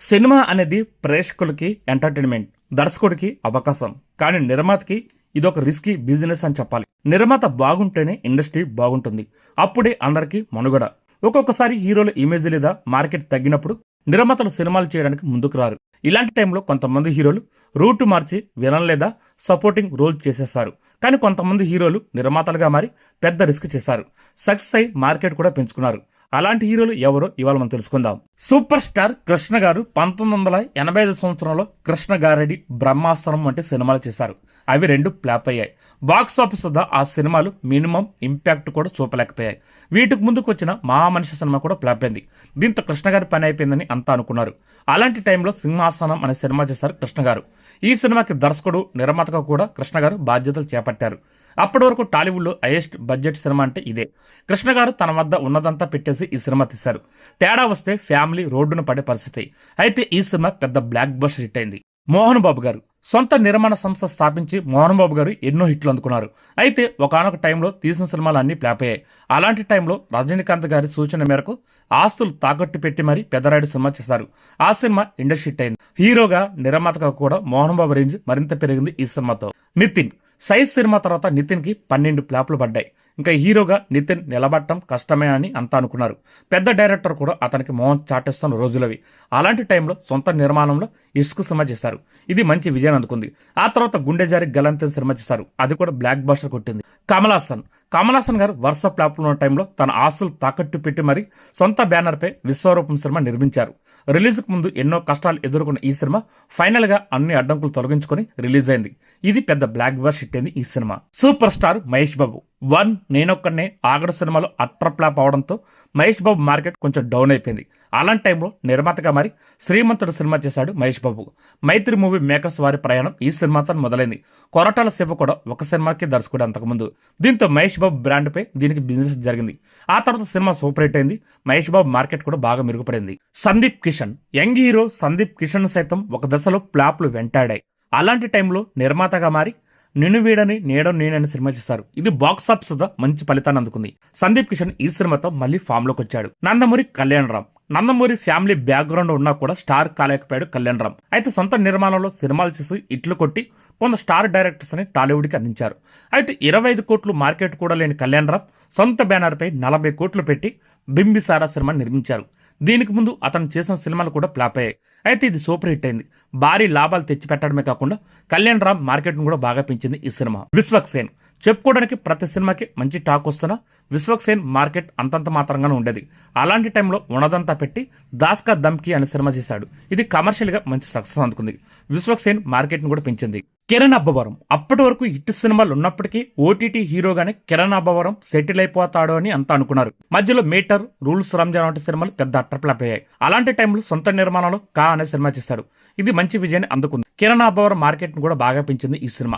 Cinema అనేది ప్రేక్షకులకి entertainment దర్శకుడికి అవకాశం. కానీ నిర్మాతకి ఇదొక రిస్కీ బిజినెస్ అని చెప్పాలి. నిర్మాత బాగుంటేనే ఇండస్ట్రీ బాగుంటుంది. అప్పుడే అందరికీ మనుగడ. ఒక్కొక్కసారి హీరోల ఇమేజ్ లేదా మార్కెట్ తగ్గినప్పుడు నిర్మాతలు సినిమాలు చేయడానికి ముందుకు రారు. ఇలాంటి టైంలో కొంతమంది హీరోలు రూట్ మార్చి విలన్ లేదా సపోర్టింగ్ రోల్ చేసేస్తారు. కానీ కొంతమంది హీరోలు నిర్మాతలుగా మారి పెద్ద రిస్క్ చేశారు. సక్సెస్ అయి మార్కెట్ కూడా పెంచుకున్నారు. అలాంటి హీరోలు ఎవరో? ఇవాళ మనం తెలుసుకుందాం. సూపర్ స్టార్ కృష్ణ గారు పంతొమ్మిది వందల ఎనభై ఐదు సంవత్సరంలో కృష్ణ గారడి బ్రహ్మాస్త్రం వంటి సినిమాలు చేశారు. అవి రెండు ఫ్లాప్ అయ్యాయి. బాక్స్ ఆఫీస్ వద్ద ఆ సినిమాలు మినిమం ఇంపాక్ట్ కూడా చూపలేకపోయాయి. వీటికి ముందుకు వచ్చిన మహామనిషి సినిమా కూడా ఫ్లాప్ అయింది. దీంతో కృష్ణ గారి పని అయిపోయిందని అంతా అనుకున్నారు. అలాంటి టైంలో సింహాసనం అనే సినిమా చేశారు కృష్ణ గారు. ఈ సినిమాకి దర్శకుడు నిర్మాతగా కూడా కృష్ణ గారు బాధ్యతలు చేపట్టారు. అప్పటి వరకు టాలీవుడ్లో హైయెస్ట్ బడ్జెట్ సినిమా అంటే ఇదే. కృష్ణ గారు తన వద్ద ఉన్నదంతా పెట్టేసి ఈ సినిమా తీశారు. తేడా వస్తే ఫ్యామిలీ రోడ్డున పడే పరిస్థితి. అయితే ఈ సినిమా పెద్ద బ్లాక్ బస్ హిట్ అయింది. మోహన్ బాబు గారు సొంత నిర్మాణ సంస్థ స్థాపించి మోహన్ బాబు గారు ఎన్నో హిట్లు అందుకున్నారు. అయితే ఒకనొక టైంలో తీసిన సినిమాలు అన్నీ ప్లాప్ అయ్యాయి. అలాంటి టైంలో రజనీకాంత్ గారి సూచన మేరకు ఆస్తులు తాకట్టు పెట్టి మరీ పెద్దరాయుడు సినిమా చేశారు. ఆ సినిమా ఇండస్ట్రీ హిట్ అయింది. హీరోగా నిర్మాతగా కూడా మోహన్ బాబు రేంజ్ మరింత పెరిగింది ఈ సినిమాతో. నితిన్ సైజ్ సినిమా తర్వాత నితిన్కి పన్నెండు ప్లాపులు పడ్డాయి. ఇంకా హీరోగా నితిన్ నిలబడటం కష్టమే అని అంతా అనుకున్నారు. పెద్ద డైరెక్టర్ కూడా అతనికి మోహన్ చాటేస్తున్న రోజులవి. అలాంటి టైంలో సొంత నిర్మాణంలో ఇసుక సినిమా చేశారు. ఇది మంచి విజయం అందుకుంది. ఆ తర్వాత గుండె జారి గలంతెన్ సినిమా చేశారు. అది కూడా బ్లాక్ బస్టర్ కొట్టింది. కమల్ హాసన్. కమల్ హాసన్ గారు వరుస ఫ్లాప్లు ఉన్న టైంలో తన ఆస్తులు తాకట్టు పెట్టి మరీ సొంత బ్యానర్పై విశ్వరూపం సినిమా నిర్మించారు. రిలీజ్కు ముందు ఎన్నో కష్టాలు ఎదుర్కొన్న ఈ సినిమా ఫైనల్గా అన్ని అడ్డంకులు తొలగించుకొని రిలీజ్ అయింది. ఇది పెద్ద బ్లాక్ బస్ హిట్ అయింది ఈ cinema. Super star Mahesh Babu. One నేనొక్కనే Aagadu సినిమాలో అట్రప్లాప్ అవడంతో మహేష్ బాబు మార్కెట్ కొంచెం డౌన్ అయిపోయింది. అలాంటి టైంలో నిర్మాతగా మరి శ్రీమంతుడు సినిమా చేశాడు మహేష్ బాబు. మైత్రి మూవీ మేకర్స్ వారి ప్రయాణం ఈ సినిమాతో మొదలైంది. కొరటాల శివ కూడా ఒక సినిమాకి దర్శకుడు అంతకుముందు. దీంతో మహేష్ బాబు బ్రాండ్పై దీనికి బిజినెస్ జరిగింది. ఆ తర్వాత సినిమా సూపర్ హిట్ అయింది. మహేష్ బాబు మార్కెట్ కూడా బాగా మెరుగుపడింది. సందీప్ కిషన్ యంగ్ హీరో సందీప్ కిషన్ సైతం ఒక దశలో ప్లాప్లు వెంటాడాయి. అలాంటి టైంలో నిర్మాతగా మారి నిన్ను వీడని నేడం నేనని సినిమా చేశారు ఇది బాక్స్ ఆఫీస్ వద్ద మంచి ఫలితాన్ని అందుకుంది. సందీప్ కిషన్ ఈ సినిమాతో మళ్ళీ ఫామ్లోకి వచ్చాడు. నందమూరి కళ్యాణ్ రామ్ నందమూరి ఫ్యామిలీ బ్యాక్గ్రౌండ్ ఉన్నా కూడా స్టార్ కాలేకపోయాడు కళ్యాణ్ రామ్ అయితే సొంత నిర్మాణంలో సినిమాలు చేసి ఇట్లు కొట్టి కొంత స్టార్ డైరెక్టర్స్ని టాలీవుడ్కి అందించారు. అయితే ఇరవై ఐదు కోట్లు మార్కెట్ కూడా లేని కళ్యాణ్ రామ్ సొంత బ్యానర్పై నలభై కోట్లు పెట్టి బింబిసారా సినిమా నిర్మించారు. దీనికి ముందు అతను చేసిన సినిమాలు కూడా ఫ్లాప్ అయ్యాయి. అయితే ఇది సూపర్ హిట్ అయింది. భారీ లాభాలు తెచ్చిపెట్టడమే కాకుండా కళ్యాణ్ రామ్ మార్కెట్ను కూడా బాగా పెంచింది ఈ సినిమా. విశ్వక్ సేన్. చెప్పుకోవడానికి ప్రతి సినిమాకి మంచి టాక్ వస్తున్నా విశ్వక్ సేన్ మార్కెట్ అంతంత మాత్రంగానే ఉండేది. అలాంటి టైంలో ఉన్నదంతా పెట్టి దాస్కా దమ్కి అనే సినిమా చేశాడు. ఇది కమర్షియల్గా మంచి సక్సెస్ అందుకుంది. విశ్వక్ సేన్ కూడా పెంచింది. కిరణ్ అబ్బవరం. అప్పటి వరకు హిట్ సినిమాలు ఉన్నప్పటికీ ఓటీటీ హీరోగానే కిరణ్ అబ్బవరం సెటిల్ అయిపోతాడు అని అంతా అనుకున్నారు. మధ్యలో మీటర్ రూల్స్ రంజాన్ వంటి సినిమాలు పెద్ద అట్రప్లాప్ అయ్యాయి అలాంటి టైంలో సొంత నిర్మాణంలో కా అనే సినిమా చేశాడు. ఇది మంచి విజయాన్ని అందుకుంది. కిరణ్ అబ్బవరం మార్కెట్ను కూడా బాగా పెంచింది ఈ సినిమా.